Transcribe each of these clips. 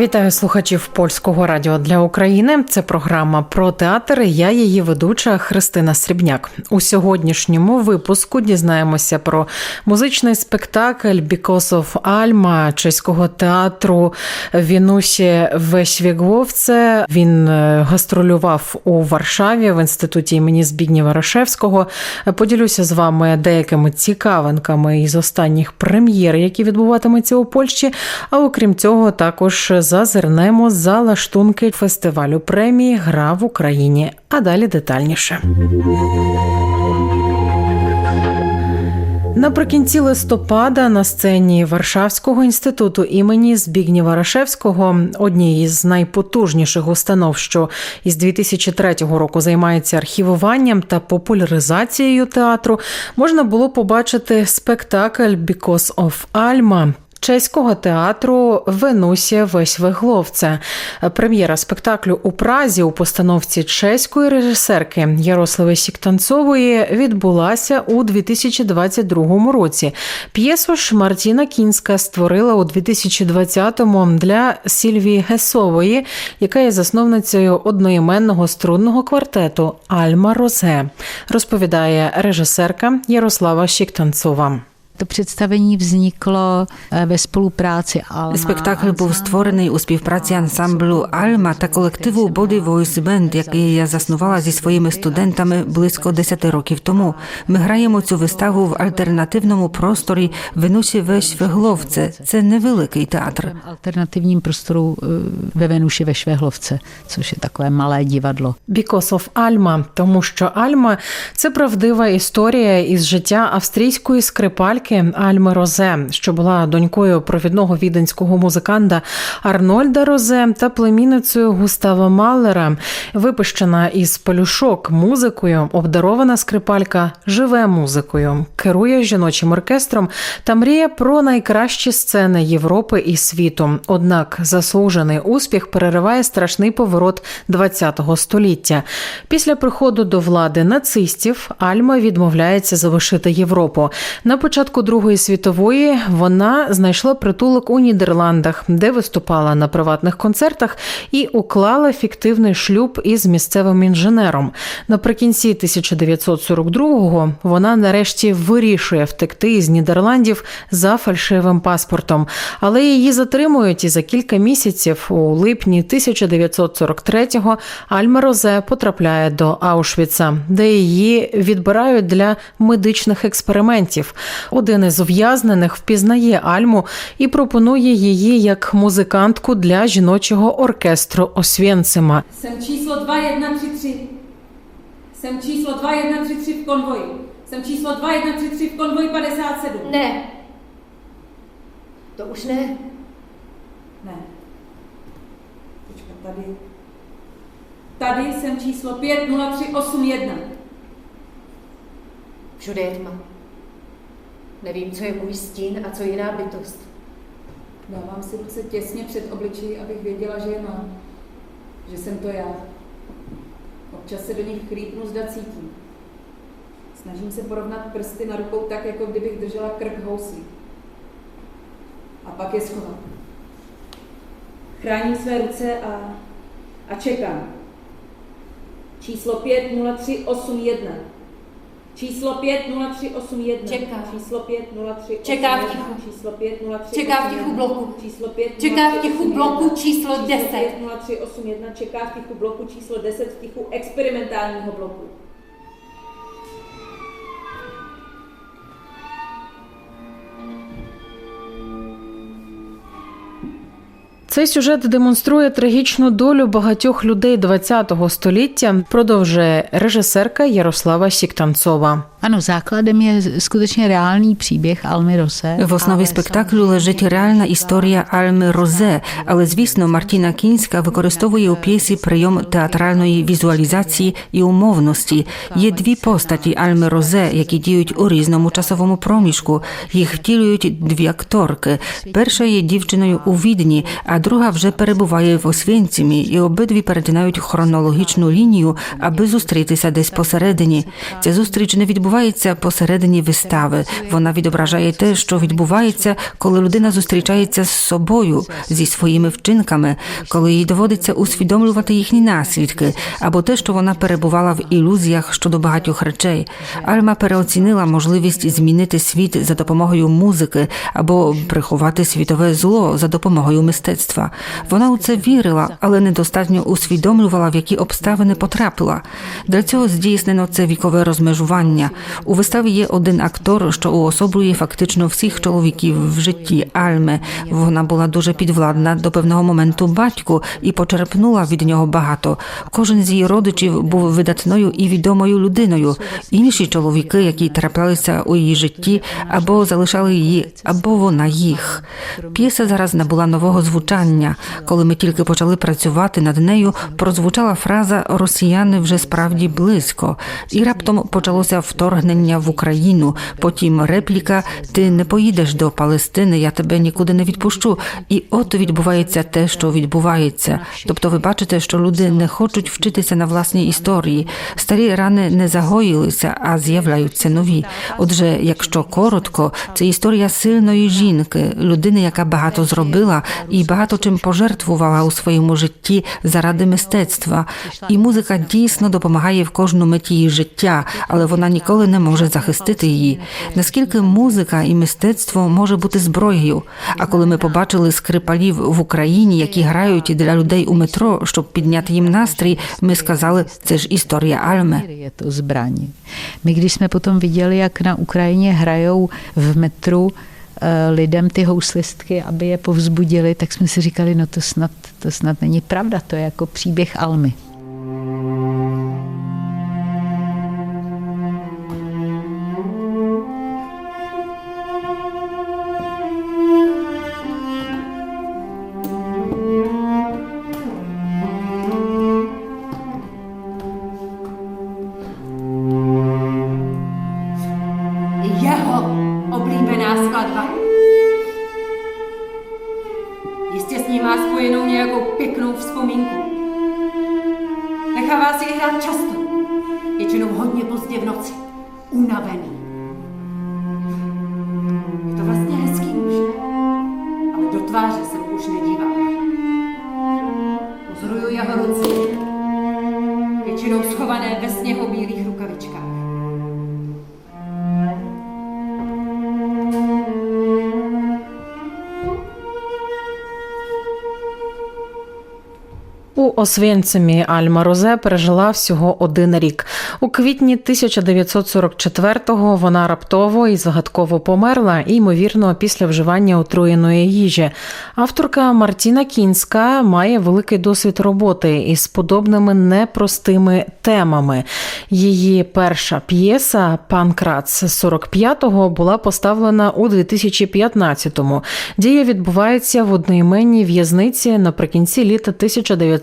Вітаю слухачів польського радіо для України. Це програма про театр. Я її ведуча Христина Срібняк. У сьогоднішньому випуску дізнаємося про музичний спектакль «Because of Alma» чеського театру Вінусі Вешвігловце. Він е, гастролював у Варшаві в інституті імені Збігнєва Рашевського. Поділюся з вами деякими цікавинками із останніх прем'єр, які відбуватимуться у Польщі. А окрім цього, також зазирнемо за лаштунки фестивалю премії Гра в Україні. А далі детальніше. Наприкінці листопада на сцені Варшавського інституту імені Збігнєва Рашевського, однієї з найпотужніших установ, що із 2003 року займається архівуванням та популяризацією театру, можна було побачити спектакль «Because of Alma», Чеського театру Венусія весь вигловце. Прем'єра спектаклю у Празі у постановці чеської режисерки Ярослави Сіктанцової відбулася у 2022 році. П'єсу ж Мартіна Кінська створила у 2020-му для Сільвії Гесової, яка є засновницею одноіменного струнного квартету Альма Розе, розповідає режисерка Ярослава Сіктанцова. To představení vzniklo eh, ve spolupráci Alma. Спектакль був створений у співпраці ансамблю Альма та колективу Body Voice Band, який я заснувала зі своїми студентами близько 10 років тому. Ми граємо цю виставу в альтернативному просторі Венусі Весь Вегловце. Це невеликий театр. V alternativním prostoru eh, ve Venuši ve Švehlovce, což je takové malé divadlo. Because of Alma, тому що Альма це правдива історія із життя австрійської скрипальки Альми Розе, що була донькою провідного віденського музиканта Арнольда Розе та племінницею Густава Маллера. Випущена із пелюшок музикою, обдарована скрипалька живе музикою, керує жіночим оркестром та мріє про найкращі сцени Європи і світу. Однак заслужений успіх перериває страшний поворот ХХ століття. Після приходу до влади нацистів Альма відмовляється залишити Європу. На початку Другої світової вона знайшла притулок у Нідерландах, де виступала на приватних концертах і уклала фіктивний шлюб із місцевим інженером. Наприкінці 1942-го вона нарешті вирішує втекти із Нідерландів за фальшивим паспортом, але її затримують і за кілька місяців у липні 1943-го Альма Розе потрапляє до Аушвіца, де її відбирають для медичних експериментів. Один із ув'язнених впізнає Альму і пропонує її як музикантку для жіночого оркестру Освєнцима. Jsem číslo 2133. Jsem číslo 2133 v konvoji. Jsem číslo 2133 v konvoji 57. Ne. To už ne. Ne. Počkat, tady. Tady jsem číslo 50381. Všude je tma. Nevím, co je můj stín a co jiná bytost. Dávám si ruce těsně před obličeji, abych věděla, že je mám. Že jsem to já. Občas se do nich chlípnu, zda cítím. Snažím se porovnat prsty na rukou tak, jako kdybych držela krk houslí. A pak je schovám. Chráním své ruce a, a čekám. Číslo 50381. Číslo 50381. Čeká. Číslo 50381. Čeká v tichu. Číslo 50381. Čeká v tichu bloku. Číslo 5 Čeká v tichu bloku číslo 10. 50381 čeká v tichu bloku číslo 10 v tichu experimentálního bloku. Цей сюжет демонструє трагічну долю багатьох людей ХХ століття. Продовжує режисерка Ярослава Сіктанцова. Ano, základem je skutečně reálný příběh Almy Rose. В основі спектаклю лежить реальна історія Альми Розе, але звісно, Мартіна Кінська використовує у п'єсі прийом театральної візуалізації і умовності. Є дві постаті Альми Розе, які діють у різному часовому проміжку. Їх втілюють дві акторки. Перша є дівчиною у відні, а друга вже перебуває в Освєнцімі, і обидві перетинають хронологічну лінію, аби зустрітися десь посередині. Ця зустріч не відбувається посередині вистави. Вона відображає те, що відбувається, коли людина зустрічається з собою, зі своїми вчинками, коли їй доводиться усвідомлювати їхні наслідки, або те, що вона перебувала в ілюзіях щодо багатьох речей. Альма переоцінила можливість змінити світ за допомогою музики або приховати світове зло за допомогою мистецтва. Вона у це вірила, але недостатньо усвідомлювала, в які обставини потрапила. Для цього здійснено це вікове розмежування. У виставі є один актор, що уособлює фактично всіх чоловіків в житті Альми. Вона була дуже підвладна до певного моменту батьку і почерпнула від нього багато. Кожен з її родичів був видатною і відомою людиною. Інші чоловіки, які траплялися у її житті, або залишали її, або вона їх. П'єса зараз набула нового звучання. Коли ми тільки почали працювати над нею, прозвучала фраза Росіяни вже справді близько, і раптом почалося вторгнення в Україну. Потім репліка Ти не поїдеш до Палестини, я тебе нікуди не відпущу. І от відбувається те, що відбувається. Тобто, ви бачите, що люди не хочуть вчитися на власній історії. Старі рани не загоїлися, а з'являються нові. Отже, якщо коротко, це історія сильної жінки, людини, яка багато зробила і багато чим пожертвувала у своєму житті заради мистецтва. І музика дійсно допомагає в кожну мить її життя, але вона ніколи не може захистити її. Наскільки музика і мистецтво може бути зброєю? А коли ми побачили скрипалів в Україні, які грають для людей у метро, щоб підняти їм настрій, ми сказали, це ж історія Альми. Je to zbraň. My, když jsme potom viděli, jak na Ukrajině eh, lidem ty houslistky, aby je povzbudili, tak jsme si říkali, no to snad, to snad není pravda, to je jako příběh Almy. Jistě s ní má spojenou nějakou pěknou vzpomínku. Nechává si ji hrát často, většinou hodně pozdě v noci, unavený. У Освєнцимі Альма Розе пережила всього один рік. У квітні 1944-го вона раптово і загадково померла, ймовірно, після вживання отруєної їжі. Авторка Мартіна Кінська має великий досвід роботи із подобними непростими темами. Її перша п'єса Панкрац з 45-го була поставлена у 2015-му. Дія відбувається в одноіменній в'язниці наприкінці літа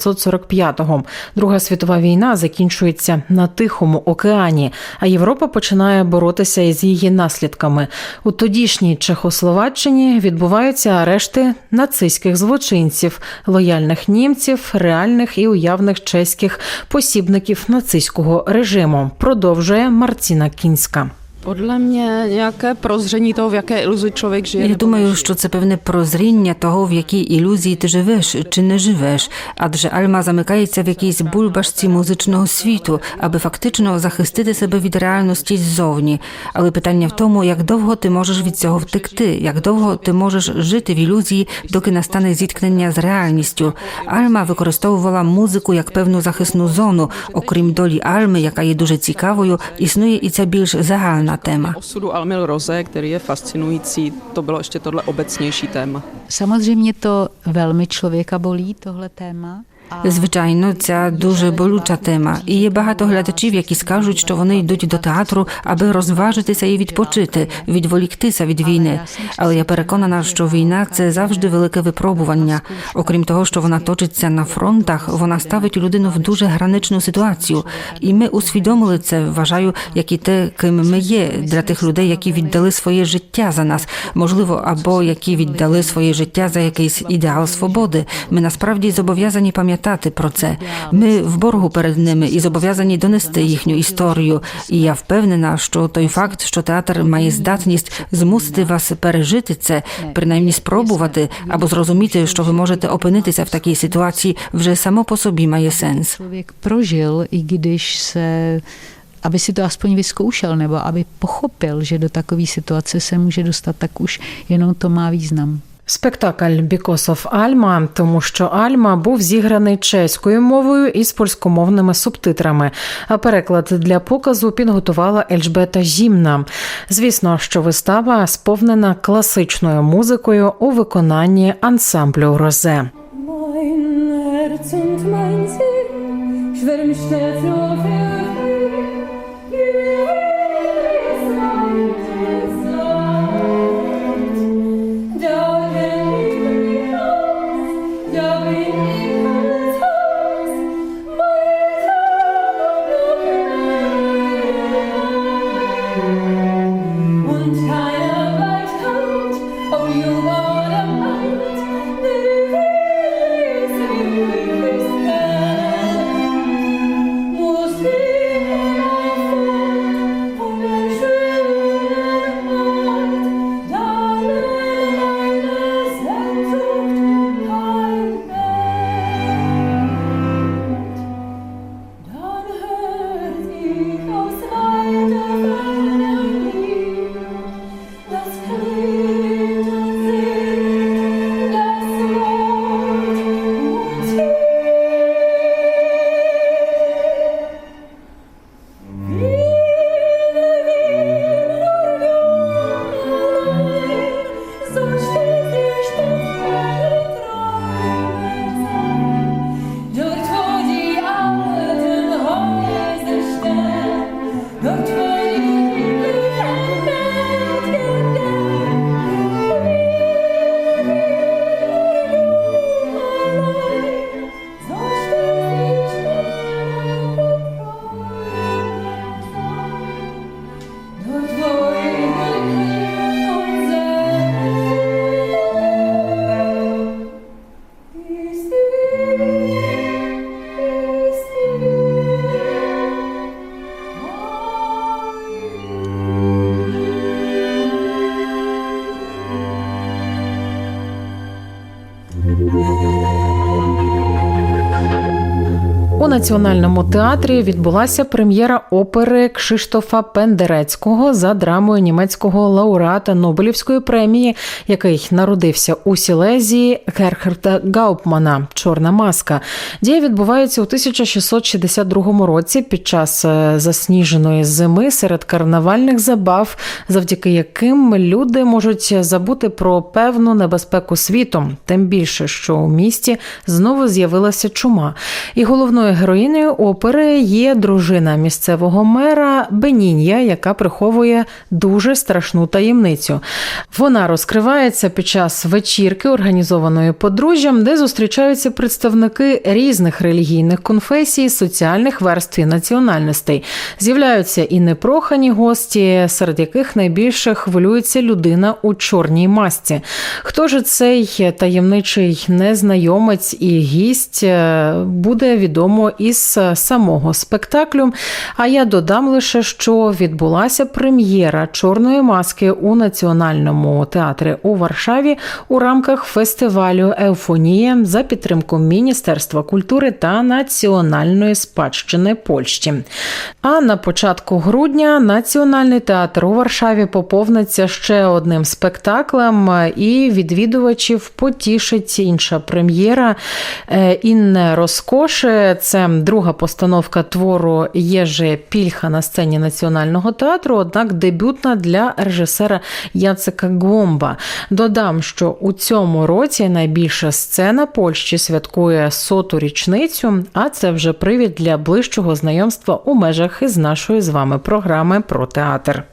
1945-го. Друга світова війна закінчується на Тихому океані, а Європа починає боротися із її наслідками. У тодішній Чехословаччині відбуваються арешти нацистських злочинців, лояльних німців, реальних і уявних чеських посібників нацистського режиму. Продовжує Марціна Кінська. Podle mě nějaké prozření toho, v jaké iluzi člověk žije. Я думаю, що це певне прозріння того, в якій ілюзії ти живеш чи не живеш, адже Альма замикається в якійсь бульбашці музичного світу, аби фактично захистити себе від реальності ззовні. Але питання в тому, як довго ти можеш від цього втекти, як довго ти можеш жити в ілюзії, доки настане зіткнення з реальністю. Альма використовувала музику як певну захисну зону. Окрім долі Альми, яка є дуже цікавою, існує і ця більш загальна téma. Osudu Almil Roze, který je fascinující, to bylo ještě tohle obecnější téma. Samozřejmě to velmi člověka bolí, tohle téma. Звичайно, це дуже болюча тема, і є багато глядачів, які скажуть, що вони йдуть до театру, аби розважитися і відпочити, відволіктися від війни. Але я переконана, що війна це завжди велике випробування. Окрім того, що вона точиться на фронтах, вона ставить людину в дуже граничну ситуацію. І ми усвідомили це. Вважаю, як і те, ким ми є для тих людей, які віддали своє життя за нас, можливо, або які віддали своє життя за якийсь ідеал свободи. Ми насправді зобов'язані пам'ятати про це. Ми в боргу перед ними і зобов'язані донести їхню історію. І я впевнена, що той факт, що театр має здатність змусити вас пережити це, принаймні спробувати або зрозуміти, що ви можете опинитися в такій ситуації, вже само по собі має сенс. I když se aby si to aspoň vyzkoušel, nebo aby pochopil, že do takové situace se může dostat, tak už jenom to má význam. Спектакль «Because of Alma», тому що Альма був зіграний чеською мовою із польськомовними субтитрами. А переклад для показу підготувала Ельжбета Зімна. Звісно, що вистава сповнена класичною музикою у виконанні ансамблю Розе. Національному театрі відбулася прем'єра опери Кшиштофа Пендерецького за драмою німецького лауреата Нобелівської премії, який народився у Сілезії Герхарда Гаупмана Чорна маска. Дія відбувається у 1662 році під час е, засніженої зими серед карнавальних забав, завдяки яким люди можуть забути про певну небезпеку світу, тим більше, що у місті знову з'явилася чума. І головною героїнею опери є дружина місцевого мера Бенінья, яка приховує дуже страшну таємницю. Вона розкривається під час вечірки, організованої подружжям, де зустрічаються представники різних релігійних конфесій, соціальних верств і національностей. З'являються і непрохані гості, серед яких найбільше хвилюється людина у чорній масці. Хто ж цей таємничий незнайомець і гість е, буде відомо із самого спектаклю. А я додам лише, що відбулася прем'єра чорної маски у національному театрі у Варшаві у рамках фестивалю Еуфонія за підтримку Міністерства культури та національної спадщини Польщі. А на початку грудня Національний театр у Варшаві поповниться ще одним спектаклем, і відвідувачів потішить інша прем'єра е, Інне Розкоши. це друга постановка твору Єжи Пільха на сцені Національного театру, однак дебютна для режисера Яцека Гомба. Додам, що у цьому році найбільша сцена Польщі святкує соту річницю, а це вже привід для ближчого знайомства у межах із нашої з вами програми про театр.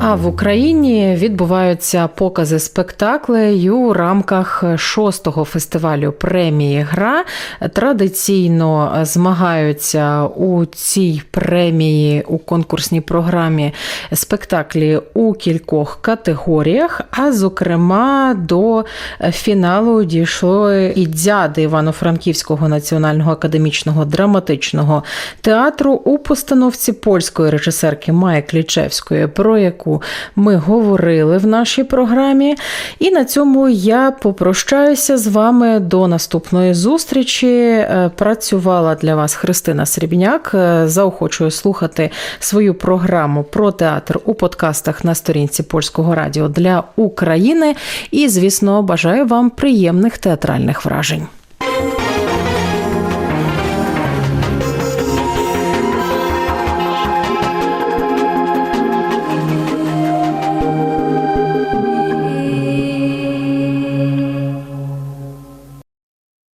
А в Україні відбуваються покази спектаклей у рамках шостого фестивалю премії Гра. Традиційно змагаються у цій премії у конкурсній програмі спектаклі у кількох категоріях. А зокрема, до фіналу дійшло і дяди Івано-Франківського національного академічного драматичного театру у постановці польської режисерки Майи Клічевської, про яку ми говорили в нашій програмі. І на цьому я попрощаюся з вами до наступної зустрічі. Е, Працювала для вас Христина Срібняк. Е, Заохочую слухати свою програму про театр у подкастах на сторінці польського радіо для України. І, звісно, бажаю вам приємних театральних вражень.